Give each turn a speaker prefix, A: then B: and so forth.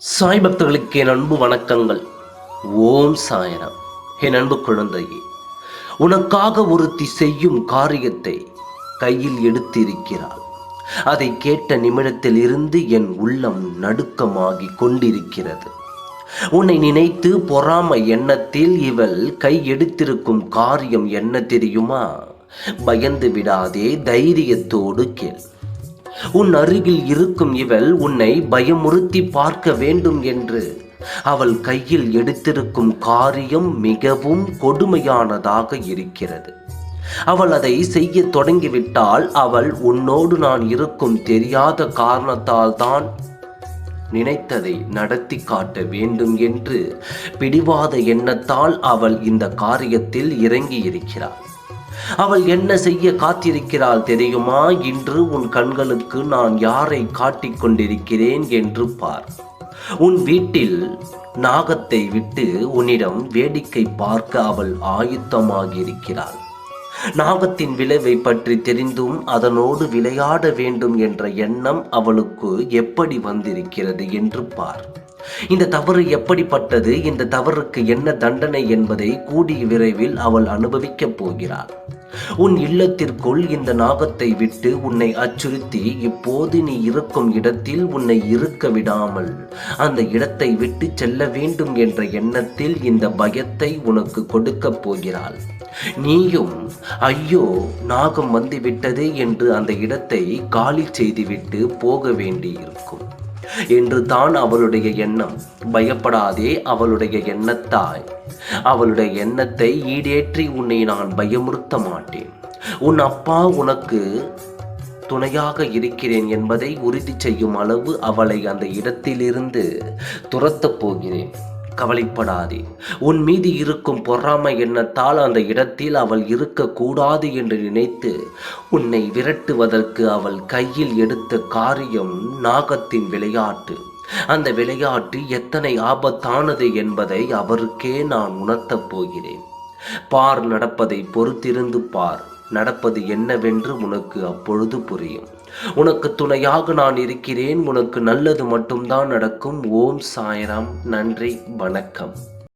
A: சாய் பக்தர்களுக்கு என் அன்பு வணக்கங்கள். ஓம் சாயனம் என் அன்பு குழந்தையே உனக்காக ஒருத்தி செய்யும் காரியத்தை கையில் எடுத்திருக்கிறாள். அதை கேட்ட நிமிடத்தில் இருந்து என் உள்ளம் நடுக்கமாகி கொண்டிருக்கிறது. உன்னை நினைத்து பொறாமை எண்ணத்தில் இவள் கை எடுத்திருக்கும் காரியம் என்ன தெரியுமா? பயந்து விடாதே தைரியத்தோடு கேள். உன் அருகில் இருக்கும் இவள் உன்னை பயமுறுத்தி பார்க்க வேண்டும் என்று. அவள் கையில் எடுத்திருக்கும் காரியம் மிகவும் கொடுமையானதாக இருக்கிறது. அவள் அதை செய்ய தொடங்கிவிட்டால் அவள் உன்னோடு நான் இருக்கும் தெரியாத காரணத்தால் தான் நினைத்ததை நடத்தி காட்ட வேண்டும் என்று பிடிவாத எண்ணத்தால் அவள் இந்த காரியத்தில் இறங்கி இருக்கிறாள் அவள் என்ன செய்ய காத்திருக்கிறாள் தெரியுமா? இன்று உன் கண்களுக்கு நான் யாரை காட்டிக் கொண்டிருக்கிறேன் என்று பார். உன் வீட்டில் நாகத்தை விட்டு உன்னிடம் வேடிக்கை பார்க்க அவள் ஆயுத்தமாகியிருக்கிறாள். நாகத்தின் விளைவை பற்றி தெரிந்தும் அதனோடு விளையாட வேண்டும் என்ற எண்ணம் அவளுக்கு எப்படி வந்திருக்கிறது என்று பார். இந்த தவறு எப்படிப்பட்டது? இந்த தவறுக்கு என்ன தண்டனை என்பதை கூடிய விரைவில் அவள் அனுபவிக்கப் போகிறாள். உன் இல்லத்திற்குள் இந்த நாகத்தை விட்டு உன்னை அச்சுறுத்தி இப்போது நீ இருக்கும் இடத்தில் உன்னை இருக்க விடாமல் அந்த இடத்தை விட்டு செல்ல வேண்டும் என்ற எண்ணத்தில் இந்த பயத்தை உனக்கு கொடுக்கப் போகிறாள். நீயும் ஐயோ நாகம் வந்துவிட்டது என்று அந்த இடத்தை காலி செய்துவிட்டு போக வேண்டியிருக்கும். என்று தான் அவளுடைய எண்ணம். பயப்படாதே அவளுடைய எண்ணத்தாய். அவளுடைய எண்ணத்தை ஈடேற்றி உன்னை நான் பயமுறுத்த மாட்டேன் உன் அப்பா உனக்கு துணையாக இருக்கிறேன் என்பதை உறுதி செய்யும் அளவு அவளை அந்த இடத்திலிருந்து துரத்தப் போகிறேன். கவலைப்படாதே. உன் மீது இருக்கும் பொறாமை எண்ணத்தால் அந்த இடத்தில் அவள் இருக்கக்கூடாது என்று நினைத்து உன்னை விரட்டுவதற்கு அவள் கையில் எடுத்த காரியம் நாகத்தின் விளையாட்டு. அந்த விளையாட்டு எத்தனை ஆபத்தானது என்பதை அவருக்கே நான் உணர்த்தப் போகிறேன். பார் நடப்பதை பொறுத்திருந்து பார். நடப்பது என்னவென்று உனக்கு அப்பொழுது புரியும். உனக்கு துணையாக நான் இருக்கிறேன். உனக்கு நல்லது மட்டும்தான் நடக்கும். ஓம் சாய்ராம். நன்றி. வணக்கம்.